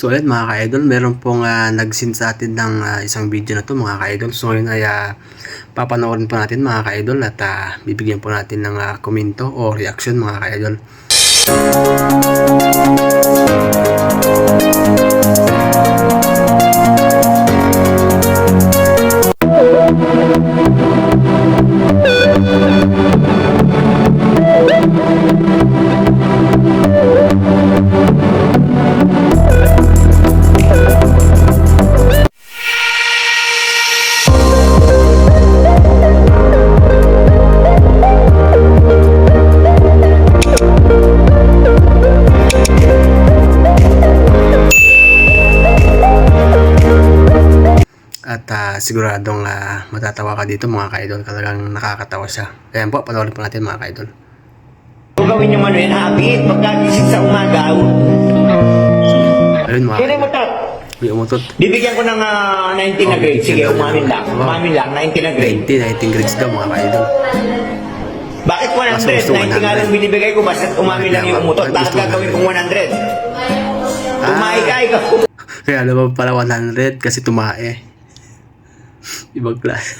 So ayun mga ka-idol, meron pong uh, nag-send sa atin ng ah, isang video na to mga ka-idol. So ngayon ay ah, papanoorin po natin mga ka-idol at ah, bibigyan po natin ng ah, komento o reaction mga ka-idol. At ah, siguradong ah, matatawa ka dito mga ka-idol. Talagang nakakatawa siya. Ayan po, panoorin po natin mga ka-idol. Kung gawin nyo man yun, habit, pagkagising sa umaga, Ayun mga ka-idol. May umutot. Bibigyan ko ng ah, 19 na Oh, grade. Sige, umamin lang. Umamin lang, 19 na grade. 20, 19 grades daw mga ka-idol. Bakit 100? Mas gusto 90 nga 100. lang binibigay ko, basta umamin lang yung umutot. Bakit gagawin 100? kong 100? Ah. Umaikay ka. Kaya alam mo pala 100 kasi tumae. Ibang class.